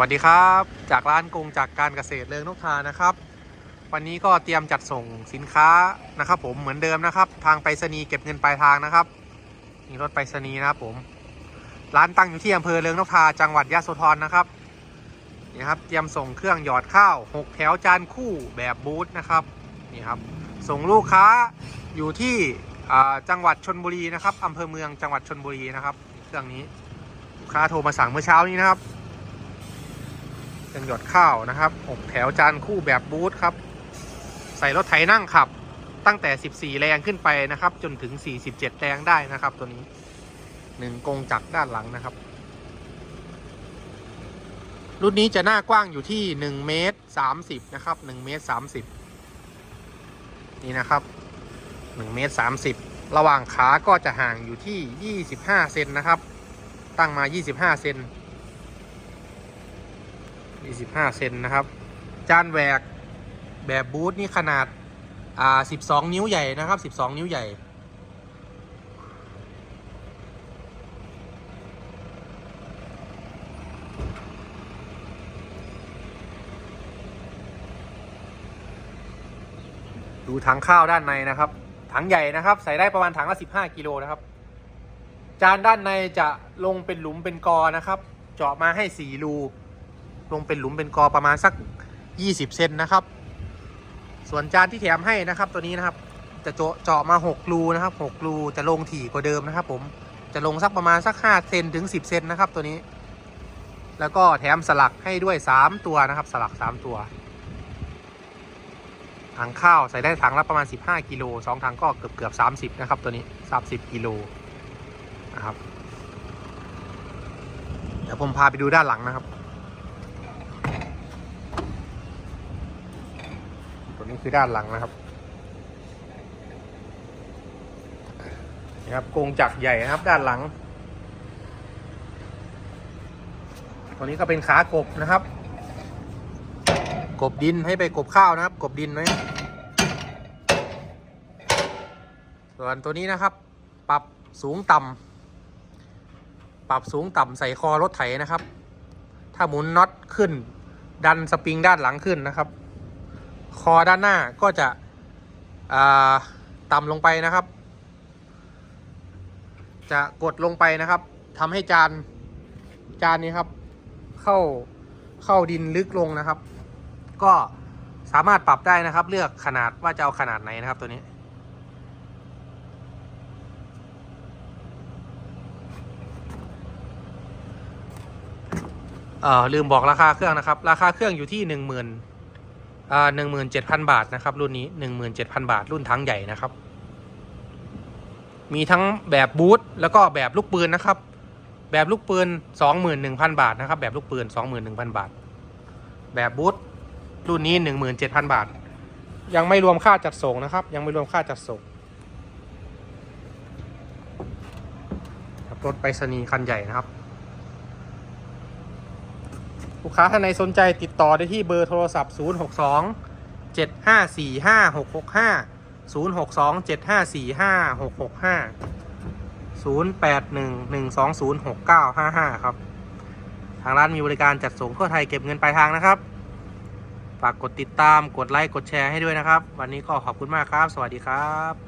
วัสดีครับ จากร้านกงจากการเกษตรเริงนกทานะครับ วันนี้ก็เตรียมจัดส่งสินค้านะครับ ผมเหมือนเดิมนะครับ ทางไปรษณีย์เก็บเงินปลายทางนะครับมีรถไปรษณีย์นะครับผม ร้านตั้งอยู่ที่อำเภอเริงนกทาจังหวัดยะโสธรนะครับนี่นะครับเตรียมส่งเครื่องหยอดข้าว6แถวจานคู่แบบบูธนะครับนี่ครับส่งลูกค้าอยู่ที่จังหวัดชนบุรีนะครับอำเภอเมืองจังหวัดชนบุรีนะครับ เครื่องนี้ลูกค้าโทรมาสั่งเมื่อเช้านี้นะครับ รื่องหยอดข้าวนะครับ6แถวจานคู่แบบบูธครับ ใส่รถไถนั่งขับ ตั้งแต่ 14 แรงขึ้นไปนะครับ จนถึง 47 แรงได้นะครับ ตัวนี้หนึ่งกงจักรด้านหลังนะครับ รุ่นนี้จะหน้ากว้างอยู่ที่1เมตร30นะครับ1เมตร30 นี่นะครับ1เมตร30 ระหว่างขาก็จะห่างอยู่ที่ 25 เซนนะครับ ตั้งมา 25 เซน 25 เซนนะครับ จานแหวกแบบบูธนี่ขนาด อ่า 12 นิ้วใหญ่นะครับ 12 นิ้วใหญ่ ดูถังข้าวด้านในนะครับ ถังใหญ่นะครับ ใส่ได้ประมาณถังละ15 กิโลนะครับ จานด้านในจะลงเป็นหลุมเป็นกอนะครับ เจาะมาให้ 4 รู ลงเป็นหลุมเป็นกอประมาณสัก 20 เซนนะครับ ส่วนจานที่แถมให้นะครับ ตัวนี้นะครับจะเจาะเจาะมา6รูนะครับ6รูจะลงถี่กว่าเดิมนะครับ ผมจะลงสักประมาณสัก5เซนถึง 10 เซนนะครับ ตัวนี้ แล้วก็แถมสลักให้ด้วย 3 ตัวนะครับ สลัก 3 ตัวถังข้าวใส่ได้ถังละประมาณ 15 กิโลสองถังก็เกือบเกือบ30 นะครับ ตัวนี้ 30 กิโลนะครับ เดี๋ยวผมพาไปดูด้านหลังนะครับ วนี้คือด้านหลังนะครับนี่ครับกรงจักรใหญ่นะครับด้านหลัง ตัวนี้ก็เป็นขากบนะครับ กบดินให้ไปกบข้าวนะครับ กบดินไว้ส่วนตัวนี้นะครับ ปรับสูงต่ำปรับสูงต่ำใส่คอรถไถนะครับ ถ้าหมุนน็อตขึ้น ดันสปริงด้านหลังขึ้นนะครับ คอด้านหน้าก็จะต่ำลงไปนะครับ จะกดลงไปนะครับทำให้จานจานนี้ครับ เข้าเข้าดินลึกลงนะครับ ก็สามารถปรับได้นะครับ เลือกขนาดว่าจะเอาขนาดไหนนะครับตัวนี้เออลืมบอกราคาเครื่องนะครับ ราคาเครื่องอยู่ที่หนึ่งหมื่น หนึ่งหมื่นเจ็ดพันบาทนะครับ รุ่นนี้หนึ่งหมื่นเจ็ดพันบาท รุ่นทั้งใหญ่นะครับ มีทั้งแบบบูทแล้วก็แบบลูกปืนนะครับ แบบลูกปืนสองหมื่นหนึ่งพันบาทนะครับ แบบลูกปืนสองหมื่นหนึ่งพันบาท แบบบูทรุ่นนี้หนึ่งหมื่นเจ็ดพันบาท ยังไม่รวมค่าจัดส่งนะครับ ยังไม่รวมค่าจัดส่งครับรถไปรษณีย์คันใหญ่นะครับ ลูกค้าท่านใดสนใจติดต่อได้ที่เบอร์โทรศัพท์ 062 7545 665 062 7545 665 081 120 6955 ครับ ทางร้านมีบริการจัดส่งทั่วไทยเก็บเงินปลายทางนะครับ ฝากกดติดตามกดไลค์ กดแชร์ให้ด้วยนะครับ วันนี้ก็ขอบคุณมากครับ สวัสดีครับ